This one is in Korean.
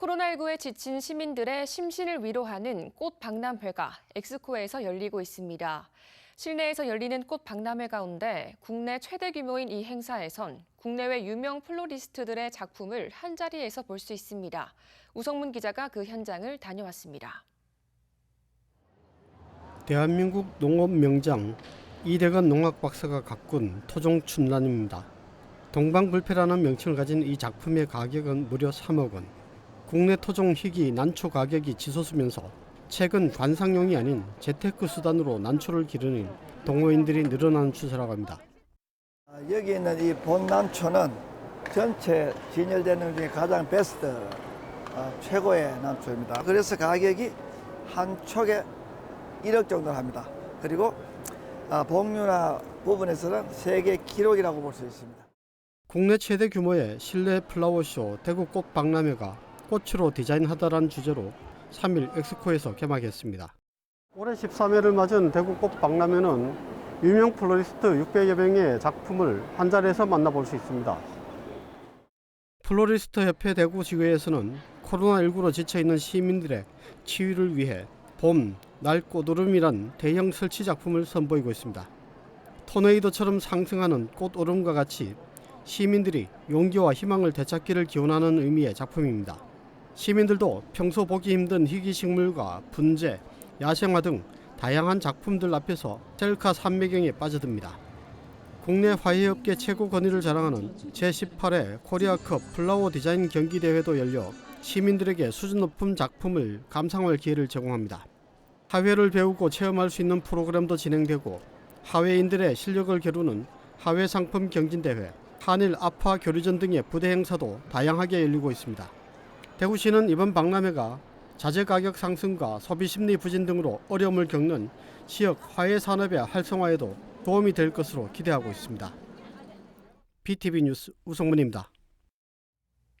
코로나19에 지친 시민들의 심신을 위로하는 꽃 박람회가 엑스코에서 열리고 있습니다. 실내에서 열리는 꽃 박람회 가운데 국내 최대 규모인 이 행사에선 국내외 유명 플로리스트들의 작품을 한 자리에서 볼 수 있습니다. 우성문 기자가 그 현장을 다녀왔습니다. 대한민국 농업 명장 이대건 농학 박사가 가꾼 토종 춘란입니다. 동방불패라는 명칭을 가진 이 작품의 가격은 무려 3억 원. 국내 토종 희귀 난초 가격이 치솟으면서 최근 관상용이 아닌 재테크 수단으로 난초를 기르는 동호인들이 늘어나는 추세라고 합니다. 아, 여기 있는 이 본난초는 전체 진열되는 중에 가장 베스트 어, 최고의 난초입니다. 그래서 가격이 한 촉에 1억 정도 합니다. 그리고 아, 복류나 부분에서는 세계 기록이라고 볼 수 있습니다. 국내 최대 규모의 실내 플라워쇼 대구 꽃 박람회가 꽃으로 디자인하다라는 주제로 3일 엑스코에서 개막했습니다. 올해 13회를 맞은 대구 꽃 박람회는 유명 플로리스트 600여 명의 작품을 한 자리에서 만나볼 수 있습니다. 플로리스트 협회 대구 지회에서는 코로나19로 지쳐있는 시민들의 치유를 위해 봄, 날 꽃오름이란 대형 설치 작품을 선보이고 있습니다. 토네이도처럼 상승하는 꽃오름과 같이 시민들이 용기와 희망을 되찾기를 기원하는 의미의 작품입니다. 시민들도 평소 보기 힘든 희귀식물과 분재, 야생화 등 다양한 작품들 앞에서 셀카 산매경에 빠져듭니다. 국내 화훼업계 최고 권위를 자랑하는 제18회 코리아컵 플라워 디자인 경기 대회도 열려 시민들에게 수준 높은 작품을 감상할 기회를 제공합니다. 하회를 배우고 체험할 수 있는 프로그램도 진행되고 하회인들의 실력을 겨루는 하회 상품 경진대회, 한일 아파 교류전 등의 부대 행사도 다양하게 열리고 있습니다. 대구시는 이번 박람회가 자재 가격 상승과 소비 심리 부진 등으로 어려움을 겪는 지역 화훼 산업의 활성화에도 도움이 될 것으로 기대하고 있습니다. BTV 뉴스 우성문입니다.